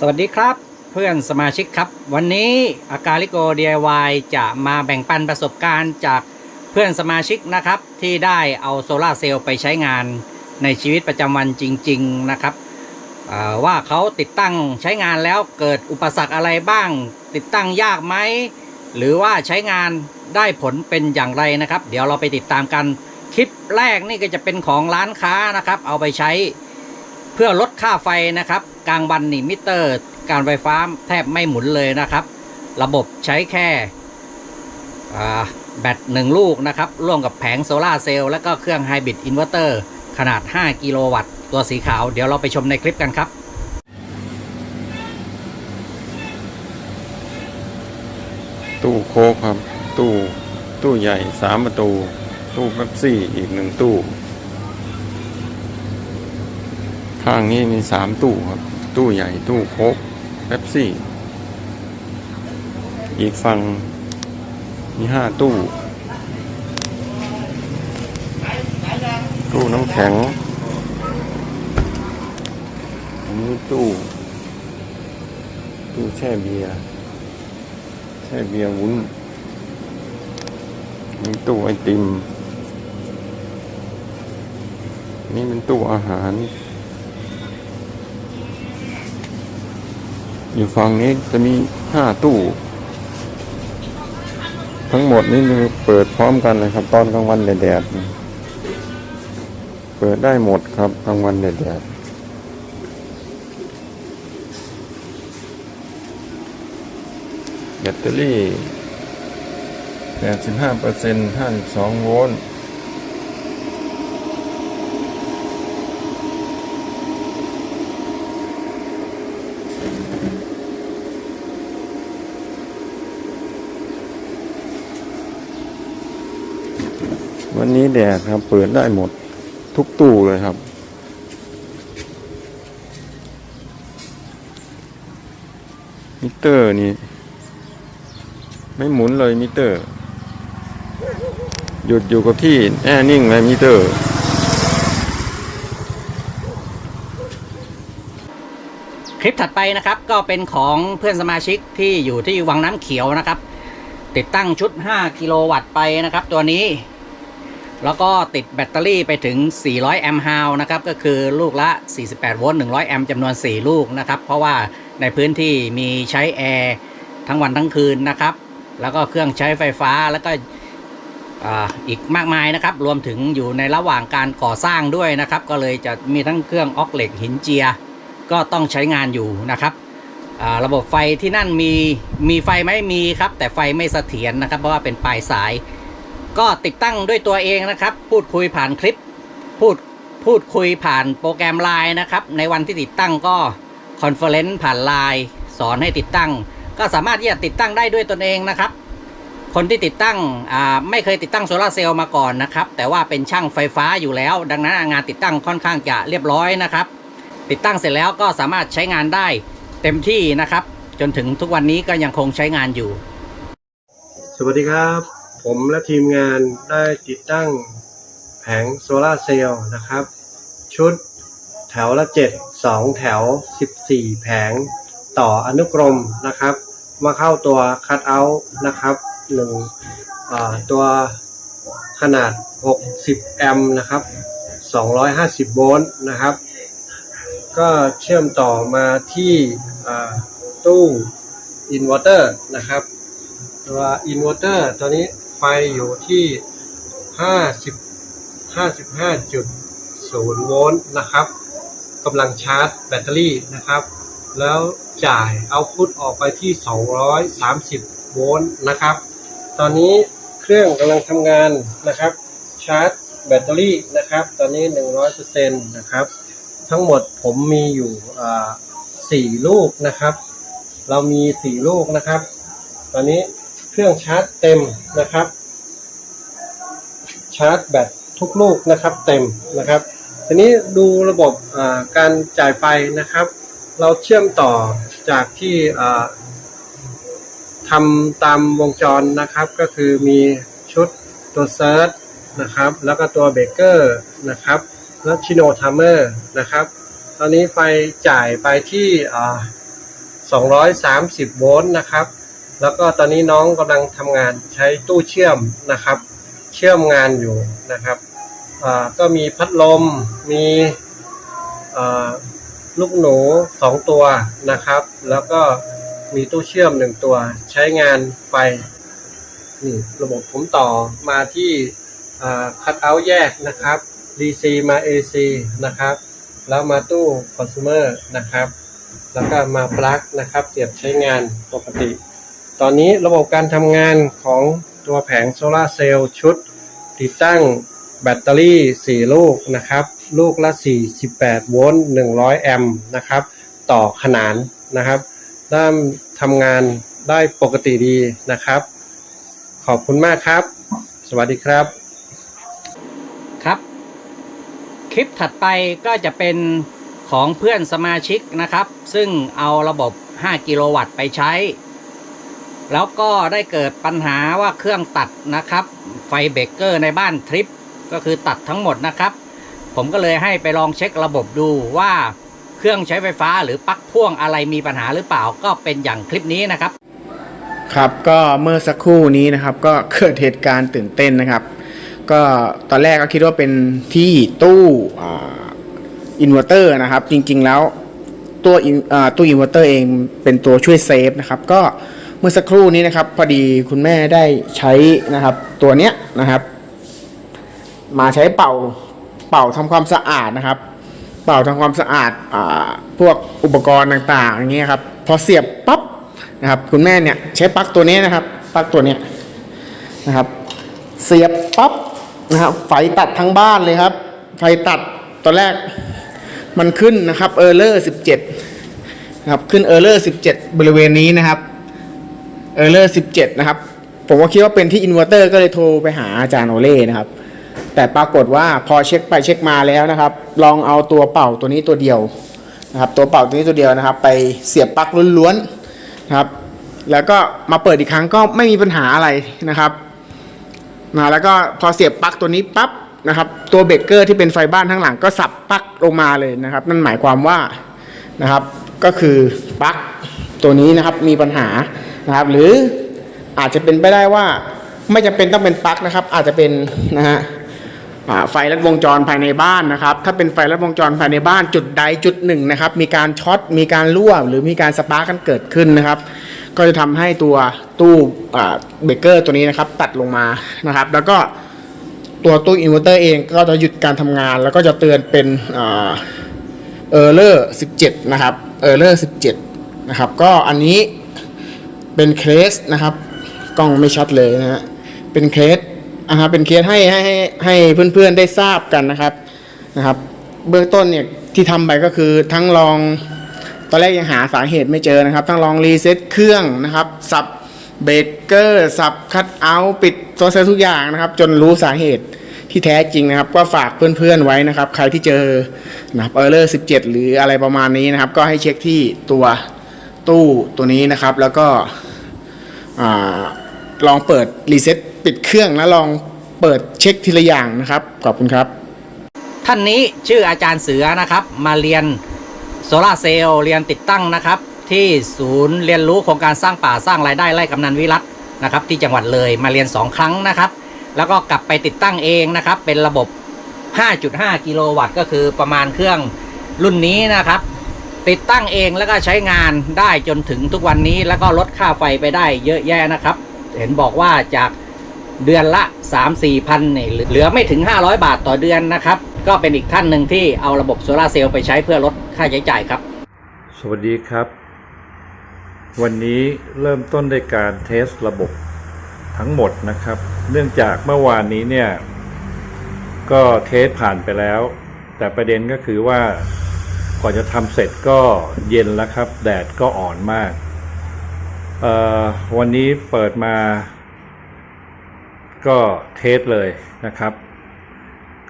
สวัสดีครับเพื่อนสมาชิกครับ วันนี้อากาลิโก DIY จะมาแบ่งปันประสบการณ์จากเพื่อนสมาชิกนะครับ ที่ได้เอาโซลาร์เซลล์ไปใช้งานในชีวิตประจำวันจริง ๆนะครับว่าเขาติดตั้งใช้งานแล้วเกิดอุปสรรคอะไรบ้าง ติดตั้งยากไหมหรือว่าใช้งานได้ผลเป็นอย่างไรนะครับ เดี๋ยวเราไปติดตามกันคลิปแรกนี่ก็จะเป็นของร้านค้านะครับ เอาไปใช้เพื่อลดค่าไฟนะครับ กลางวันนี่มิเตอร์ การไฟฟ้าแทบไม่หมุนเลยนะครับ ระบบใช้แค่แบตหนึ่งลูกนะครับ ร่วมกับแผงโซลาเซลล์และก็เครื่องไฮบริดอินเวอร์เตอร์ขนาด 5 กิโลวัตต์ ตัวสีขาว เดี๋ยวเราไปชมในคลิปกันครับตู้โคกครับ ตู้ ตู้ใหญ่สามประตู ตู้เป๊ปซี่อีกหนึ่งตู้ ข้างนี้มีสามตู้ครับ ตู้ใหญ่ตู้โค้กเป๊ปซี่ อีกฝั่งมีห้าตู้ ตู้น้ำแข็งอันนี้ตู้ ตู้แช่เบียร์ใช่เบียร์วุ้นมีตู้ไอติม นี่เป็นตู้อาหาร อยู่ฝั่งนี้จะมีห้าตู้ ทั้งหมดนี่คือเปิดพร้อมกันเลยครับ ตอนกลางวันแดดเปิดได้หมดครับกลางวันแดดแบตเตอรี่ 85เปอร์เซ็นต์52 โวลต์ แดดครับ เปิดได้หมดทุกตู้เลยครับ มิเตอร์นี่ ไม่หมุนเลยมิเตอร์ หยุดอยู่กับที่แน่นิ่งเลยมิเตอร์ คลิปถัดไปนะครับก็เป็นของเพื่อนสมาชิกที่อยู่ที่วังน้ำเขียวนะครับ ติดตั้งชุด 5 กิโลวัตต์ไปนะครับ ตัวนี้ แล้วก็ติดแบตเตอรี่ไปถึง 400 แอมป์ฮาวนะครับ ก็คือลูกละ 48 โวลต์ 100 แอมป์จำนวน 4 ลูกนะครับ เพราะว่าในพื้นที่มีใช้แอร์ทั้งวันทั้งคืนนะครับ แล้วก็เครื่องใช้ไฟฟ้าแล้วก็อีกมากมายนะครับ รวมถึงอยู่ในระหว่างการก่อสร้างด้วยนะครับ ก็เลยจะมีทั้งเครื่องออกเหล็กหินเจีย ก็ต้องใช้งานอยู่นะครับระบบไฟที่นั่นมีมีไฟไหมมีครับ แต่ไฟไม่เสถียรนะครับ เพราะว่าเป็นปลายสาย ก็ติดตั้งด้วยตัวเองนะครับ พูดคุยผ่านคลิป พูดพูดคุยผ่านโปรแกรมไลน์นะครับ ในวันที่ติดตั้งก็คอนเฟอเรนซ์ผ่านไลน์สอนให้ติดตั้ง ก็สามารถที่จะติดตั้งได้ด้วยตนเองนะครับ คนที่ติดตั้งไม่เคยติดตั้งโซลาเซลล์มาก่อนนะครับ แต่ว่าเป็นช่างไฟฟ้าอยู่แล้ว ดังนั้นงานติดตั้งค่อนข้างจะเรียบร้อยนะครับ ติดตั้งเสร็จแล้วก็สามารถใช้งานได้เต็มที่นะครับ จนถึงทุกวันนี้ก็ยังคงใช้งานอยู่ สวัสดีครับ ผมและทีมงานได้ติดตั้งแผงโซลาเซลล์นะครับ ชุดแถวละ 7 2 แถว 14 แผงต่ออนุกรมนะครับ มาเข้าตัวคัตเอาท์นะครับหนึ่งตัวขนาด 60 แอมป์นะครับ 250 โวลต์นะครับ ก็เชื่อมต่อมาที่ตู้อินเวอร์เตอร์นะครับ ตัวอินเวอร์เตอร์ตัวนี้ ไฟอยู่ที่ 50 55.0 โวลต์นะครับกำลังชาร์จแบตเตอรี่นะครับ แล้วจ่ายเอาพุตออกไปที่ 230 โวลต์นะครับ ตอนนี้เครื่องกำลังทำงานนะครับ ชาร์จแบตเตอรี่นะครับ ตอนนี้ 100%นะครับ ทั้งหมดผมมีอยู่อ่าสี่ลูกนะครับ เรามีสี่ลูกนะครับ ตอนนี้ เครื่องชาร์จเต็มนะครับ ชาร์จแบตทุกลูกนะครับเต็มนะครับ ทีนี้ดูระบบการจ่ายไฟนะครับ เราเชื่อมต่อจากที่ทำตามวงจรนะครับ ก็คือมีชุดตัวเซิร์ชนะครับ แล้วก็ตัวเบรกเกอร์นะครับ แล้วชิโนทัมเมอร์นะครับ ตอนนี้ไฟจ่ายไปที่ 230 โวลต์นะครับ แล้วก็ตอนนี้น้องกำลังทำงานใช้ตู้เชื่อมนะครับ เชื่อมงานอยู่นะครับก็มีพัดลมมีลูกหนูสองตัวนะครับ แล้วก็มีตู้เชื่อมหนึ่งตัว ใช้งานไฟนี่ระบบผมต่อมาที่คัดเอาท์แยกนะครับ DC มา AC นะครับ แล้วมาตู้ consumer นะครับ แล้วก็มาปลั๊กนะครับ เสียบใช้งานปกติ ตอนนี้ระบบการทำงานของตัวแผงโซลาร์เซลล์ชุด ติดตั้งแบตเตอรี่ 4 ลูกนะครับ ลูกละ 48 โวลต์ 100 แอมป์นะครับ ต่อขนานนะครับเริ่มทำงานได้ปกติดีนะครับ ขอบคุณมากครับ สวัสดีครับ ครับ คลิปถัดไปก็จะเป็นของเพื่อนสมาชิกนะครับ ซึ่งเอาระบบ 5 กิโลวัตต์ไปใช้ แล้วก็ได้เกิดปัญหาว่าเครื่องตัดนะครับ ไฟเบรกเกอร์ในบ้านทริปก็คือตัดทั้งหมดนะครับ ผมก็เลยให้ไปลองเช็คระบบดูว่าเครื่องใช้ไฟฟ้าหรือปลั๊กพ่วงอะไรมีปัญหาหรือเปล่าก็เป็นอย่างคลิปนี้นะครับ ครับก็เมื่อสักครู่นี้นะครับ ก็เกิดเหตุการณ์ตื่นเต้นนะครับ ก็ตอนแรกก็คิดว่าเป็นที่ตู้อินเวอร์เตอร์นะครับ จริงๆแล้วตัวตู้อินเวอร์เตอร์เองเป็นตัวช่วยเซฟนะครับก็ เมื่อสักครู่นี้นะครับพอดีคุณแม่ได้ใช้นะครับ ตัวเนี้ยนะครับ มาใช้เป่าเป่าทำความสะอาดนะครับ เป่าทำความสะอาดอ่าพวกอุปกรณ์ต่างๆอย่างเงี้ยครับพอเสียบปั๊บนะครับ คุณแม่เนี่ยใช้ปลั๊กตัวนี้นะครับปลั๊กตัวเนี้ยนะครับ เสียบปั๊บนะครับไฟตัดทั้งบ้านเลยครับ ไฟตัดตอนแรกมันขึ้นนะครับเออร์เลอร์17นะครับขึ้นเออร์เลอร์17บริเวณนี้นะครับ เออร์เลอร์17นะครับ ผมก็คิดว่าเป็นที่อินเวอร์เตอร์ก็เลยโทรไปหาอาจารย์โอเล่นะครับ แต่ปรากฏว่าพอเช็คไปเช็คมาแล้วนะครับ ลองเอาตัวเป่าตัวนี้ตัวเดียวนะครับ ตัวเป่าตัวนี้ตัวเดียวนะครับ ไปเสียบปลั๊กล้วนๆนะครับ แล้วก็มาเปิดอีกครั้งก็ไม่มีปัญหาอะไรนะครับนะแล้วก็พอเสียบปลั๊กตัวนี้ปั๊บนะครับตัวเบรกเกอร์ที่เป็นไฟบ้านทั้งหลังก็สับปลั๊กลงมาเลยนะครับ นั่นหมายความว่านะครับก็คือปลั๊กตัวนี้นะครับมีปัญหา นะครับ หรืออาจจะเป็นไปได้ว่าไม่จำเป็นต้องเป็นปลั๊กนะครับ อาจจะเป็นนะฮะไฟลัดวงจรภายในบ้านนะครับ ถ้าเป็นไฟลัดวงจรภายในบ้านจุดใดจุดหนึ่งนะครับ มีการช็อตมีการรั่วหรือมีการสปาร์กกันเกิดขึ้นนะครับ ก็จะทำให้ตัวตู้เบรกเกอร์ตัวนี้นะครับ ตัดลงมานะครับ แล้วก็ตัวตู้อินเวอร์เตอร์เองก็จะหยุดการทำงาน แล้วก็จะเตือนเป็นเออร์เลอร์17นะครับเออร์เลอร์17นะครับ ก็อันนี้ เป็นเคสนะครับ กล้องไม่ชัดเลยนะฮะเป็นเคสนะครับเป็นเคสให้ให้ให้ให้เพื่อนๆได้ทราบกันนะครับนะครับ เบื้องต้นเนี่ยที่ทำไปก็คือทั้งลองตอนแรกยังหาสาเหตุไม่เจอนะครับ ทั้งลองรีเซ็ตเครื่องนะครับสับเบรกเกอร์สับคัตเอาท์ปิดตัวเซลล์ทุกอย่างนะครับ จนรู้สาเหตุที่แท้จริงนะครับ ก็ฝากเพื่อนๆไว้นะครับ ใครที่เจอนะครับเออร์เลอร์17หรืออะไรประมาณนี้นะครับ ก็ให้เช็คที่ตัวตู้ตัวนี้นะครับ แล้วก็ ลองเปิดรีเซ็ตปิดเครื่องแล้วลองเปิดเช็คทีละอย่างนะครับ ขอบคุณครับ ท่านนี้ชื่ออาจารย์เสือนะครับ มาเรียนโซลาเซลล์เรียนติดตั้งนะครับ ที่ศูนย์เรียนรู้โครงการสร้างป่าสร้างรายได้ไร่กำนันวิรัตนะครับ ที่จังหวัดเลยมาเรียน 2 ครั้งนะครับ แล้วก็กลับไปติดตั้งเองนะครับ เป็นระบบ 5.5 กิโลวัตต์ก็คือประมาณเครื่องรุ่นนี้นะครับ ติดตั้งเองแล้วก็ใช้งานได้จนถึงทุกวันนี้แล้วก็ลดค่าไฟไปได้เยอะแยะนะครับ เห็นบอกว่าจากเดือนละ 3 4พันเนี่ยเหลือไม่ถึง 500 บาทต่อเดือนนะครับ ก็เป็นอีกท่านหนึ่งที่เอาระบบโซลาเซลล์ไปใช้เพื่อลดค่าใช้จ่ายครับ สวัสดีครับ วันนี้เริ่มต้นด้วยการเทสระบบทั้งหมดนะครับ เนื่องจากเมื่อวานนี้เนี่ย ก็เทสผ่านไปแล้ว แต่ประเด็นก็คือว่า ก่อนจะทำเสร็จก็เย็นแล้วครับ แดดก็อ่อนมากเออวันนี้เปิดมา ก็เทสเลยนะครับ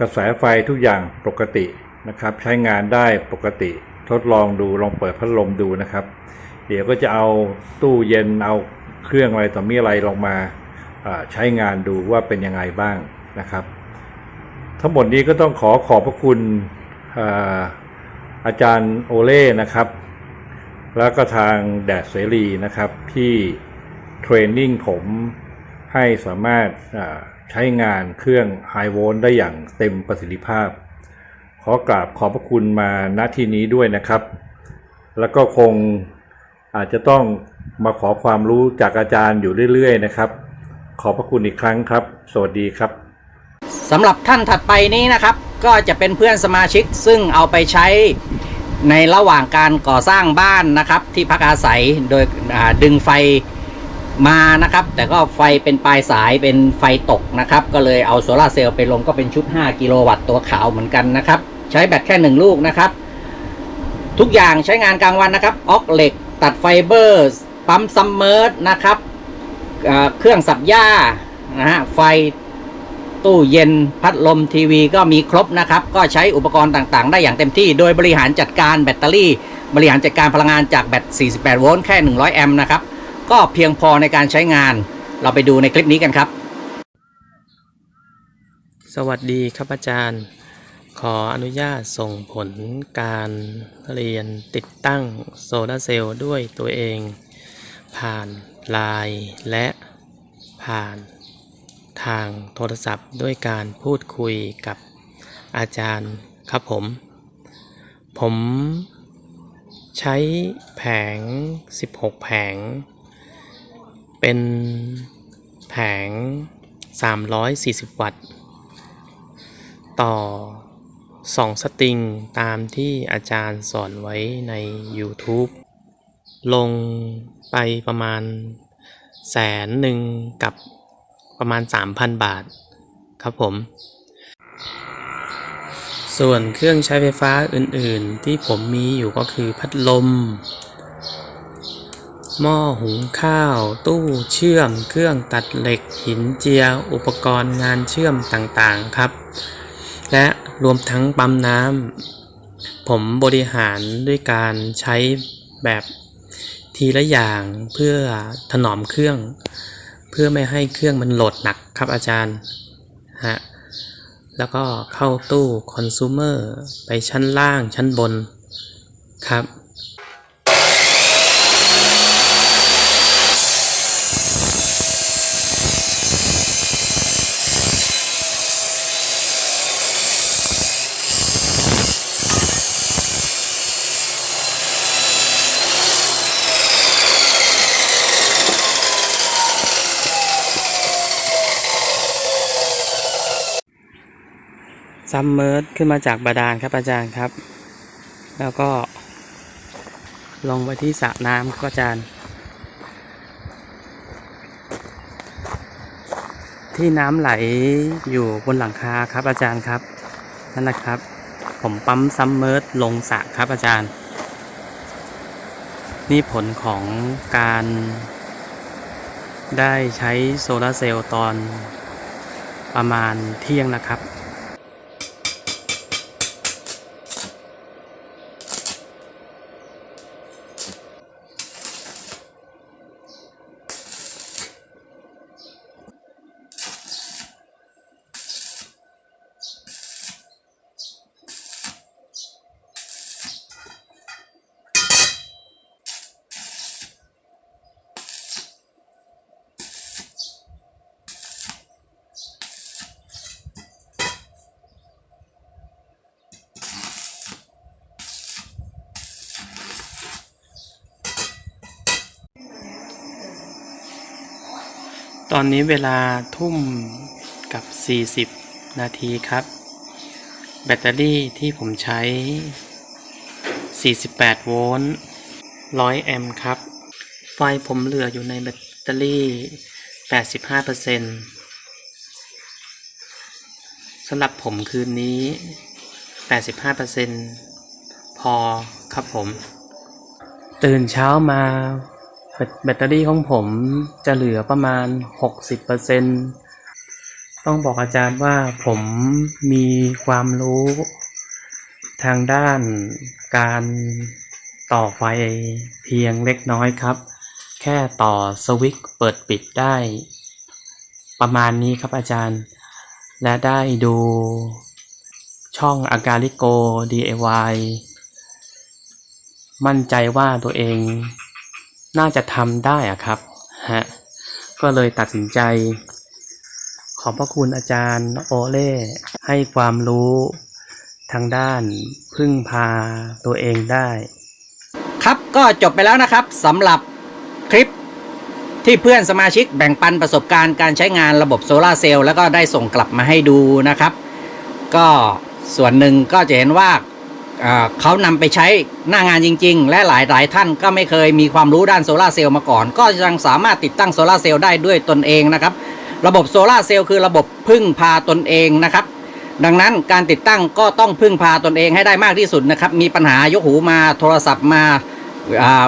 กระแสไฟทุกอย่างปกตินะครับ ใช้งานได้ปกติทดลองดูลองเปิดพัดลมดูนะครับ เดี๋ยวก็จะเอาตู้เย็นเอาเครื่องอะไรต่อมีอะไรลงมาอ่าใช้งานดูว่าเป็นยังไงบ้างนะครับ ทั้งหมดนี้ก็ต้องขอขอบพระคุณ อาจารย์โอเล่นะครับ แล้วก็ทางแดดเสรีนะครับ ที่เทรนนิ่งผมให้สามารถใช้งานเครื่องไฮโวลต์ได้อย่างเต็มประสิทธิภาพ ขอกราบขอบพระคุณมาณที่นี้ด้วยนะครับ แล้วก็คงอาจจะต้องมาขอความรู้จากอาจารย์อยู่เรื่อย ๆ นะครับ ขอบพระคุณอีกครั้งครับ สวัสดีครับสำหรับท่านถัดไปนี้นะครับ ก็จะเป็นเพื่อนสมาชิกซึ่งเอาไปใช้ ในระหว่างการก่อสร้างบ้านนะครับ ที่พักอาศัยโดยดึงไฟมานะครับ แต่ก็ไฟเป็นปลายสายเป็นไฟตกนะครับ ก็เลยเอาโซลาร์เซลล์ไปลงก็เป็นชุด 5 กิโลวัตต์ตัวขาวเหมือนกันนะครับ ใช้แบตแค่ 1 ลูกนะครับ ทุกอย่างใช้งานกลางวันนะครับออกเหล็ก ตัดไฟเบอร์ปั๊มซัมเมอร์นะครับเครื่องสับหญ้านะฮะไฟ ตู้เย็น พัดลมทีวีก็มีครบนะครับ ก็ใช้อุปกรณ์ต่างๆ ได้อย่างเต็มที่ โดยบริหารจัดการแบตเตอรี่ บริหารจัดการพลังงานจากแบต 48 โวลต์แค่ 100 แอมป์นะครับ ก็เพียงพอในการใช้งาน เราไปดูในคลิปนี้กันครับ สวัสดีครับอาจารย์ ขออนุญาตส่งผลการเรียนติดตั้งโซลาเซลล์ด้วยตัวเอง ผ่านไลน์และผ่าน ทางโทรศัพท์ด้วยการพูดคุยกับอาจารย์ครับผม ผมใช้แผง 16 แผง เป็นแผง 340 วัตต์ ต่อ 2 สตริงตามที่อาจารย์สอนไว้ใน YouTube ลงไปประมาณแสนหนึ่งกับ ประมาณ 3,000 บาทครับผม ส่วนเครื่องใช้ไฟฟ้าอื่นๆ ที่ผมมีอยู่ก็คือพัดลม หม้อหุงข้าว ตู้เชื่อม เครื่องตัดเหล็กหินเจีย อุปกรณ์งานเชื่อมต่างๆครับ และรวมทั้งปั๊มน้ำผมบริหารด้วยการใช้แบบทีละอย่างเพื่อถนอมเครื่อง พื่อไม่ให้เครื่องมันโหลดหนักครับอาจารย์ฮะแล้วก็เข้าตู้คอน sumer ไปชั้นล่างชั้นบนครับ ซัมเมอร์ขึ้นมาจากบาดาลครับอาจารย์ครับ แล้วก็ ลงไปที่สระน้ำครับอาจารย์ ที่น้ำไหลอยู่บนหลังคาครับอาจารย์ครับ นั่นนะครับ ผมปั๊มซัมเมอร์ลงสระครับอาจารย์ นี่ผลของการได้ใช้โซลาร์เซลล์ตอนประมาณเที่ยงนะครับ ตอนนี้เวลาทุ่มกับ 40 นาทีครับ แบตเตอรี่ที่ผมใช้ 48 โวลต์ 100 แอมป์ครับ ไฟผมเหลืออยู่ในแบตเตอรี่ 85%สำหรับผมคืนนี้ 85%พอครับผม ตื่นเช้ามา แบตเตอรี่ของผมจะเหลือประมาณ 60%ต้องบอกอาจารย์ว่าผมมีความรู้ ทางด้านการต่อไฟเพียงเล็กน้อยครับ แค่ต่อสวิตช์เปิดปิดได้ ประมาณนี้ครับอาจารย์ และได้ดูช่องอากาลิโก DIY มั่นใจว่าตัวเอง น่าจะทำได้อะครับฮะก็เลยตัดสินใจ ขอบพระคุณอาจารย์โอเล่ให้ความรู้ทางด้านพึ่งพาตัวเองได้ ครับก็จบไปแล้วนะครับสำหรับคลิปที่เพื่อนสมาชิกแบ่งปันประสบการณ์การใช้งานระบบโซลาเซลล์แล้วก็ได้ส่งกลับมาให้ดูนะครับ ก็ส่วนหนึ่งก็จะเห็นว่า เขานำไปใช้หน้างานจริง ๆ และหลายๆท่านก็ไม่เคยมีความรู้ด้านโซลาเซลล์มาก่อน ก็ยังสามารถติดตั้งโซลาเซลล์ได้ด้วยตนเองนะครับ ระบบโซลาเซลล์คือระบบพึ่งพาตนเองนะครับ ดังนั้นการติดตั้งก็ต้องพึ่งพาตนเองให้ได้มากที่สุดนะครับ มีปัญหายกหูมาโทรศัพท์มาอ่า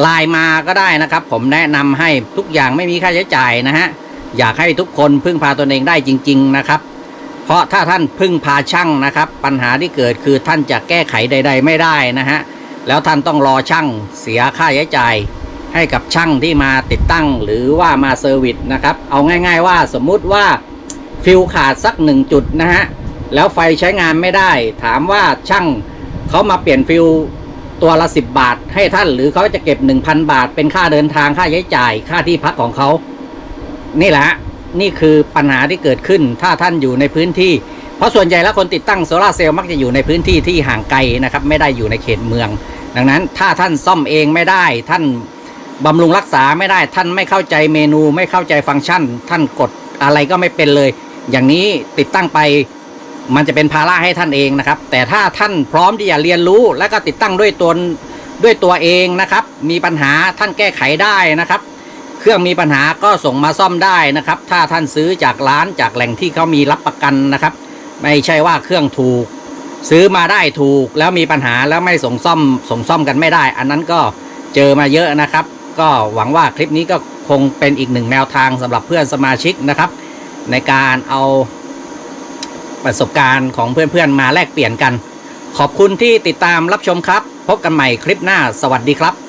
ไลน์มาก็ได้นะครับ ผมแนะนำให้ทุกอย่างไม่มีค่าใช้จ่ายนะฮะอยากให้ทุกคนพึ่งพาตนเองได้จริง ๆ นะครับ เพราะถ้าท่านพึ่งพาช่างนะครับ ปัญหาที่เกิดคือท่านจะแก้ไขใด ๆ ไม่ได้นะฮะแล้วท่านต้องรอช่างเสียค่าใช้จ่ายให้กับช่างที่มาติดตั้งหรือว่ามาเซอร์วิสนะครับ เอาง่าย ๆ ว่าสมมุติว่าฟิวขาดสักหนึ่งจุดนะฮะแล้วไฟใช้งานไม่ได้ ถามว่าช่างเขามาเปลี่ยนฟิวตัวละ 10 บาท ให้ท่านหรือเขาจะเก็บ 1,000 บาท เป็นค่าเดินทางค่าใช้จ่ายค่าที่พักของเขานี่แหละฮะ นี่คือปัญหาที่เกิดขึ้น ถ้าท่านอยู่ในพื้นที่ เพราะส่วนใหญ่แล้วคนติดตั้งโซลาเซลล์มักจะอยู่ในพื้นที่ที่ห่างไกลนะครับ ไม่ได้อยู่ในเขตเมือง ดังนั้นถ้าท่านซ่อมเองไม่ได้ ท่านบำรุงรักษาไม่ได้ ท่านไม่เข้าใจเมนู ไม่เข้าใจฟังก์ชัน ท่านกดอะไรก็ไม่เป็นเลย อย่างนี้ติดตั้งไปมันจะเป็นภาระให้ท่านเองนะครับ แต่ถ้าท่านพร้อมที่จะเรียนรู้ แล้วก็ติดตั้งด้วยตนด้วยตัวเองนะครับ มีปัญหาท่านแก้ไขได้นะครับ เครื่องมีปัญหาก็ส่งมาซ่อมได้นะครับ ถ้าท่านซื้อจากร้านจากแหล่งที่เขามีรับประกันนะครับ ไม่ใช่ว่าเครื่องถูก ซื้อมาได้ถูกแล้วมีปัญหาแล้วไม่ส่งซ่อม ส่งซ่อมกันไม่ได้ อันนั้นก็เจอมาเยอะนะครับ ก็หวังว่าคลิปนี้ก็คงเป็นอีกหนึ่งแนวทางสำหรับเพื่อนสมาชิกนะครับ ในการเอาประสบการณ์ของเพื่อนๆมาแลกเปลี่ยนกัน ขอบคุณที่ติดตามรับชมครับ พบกันใหม่คลิปหน้า สวัสดีครับ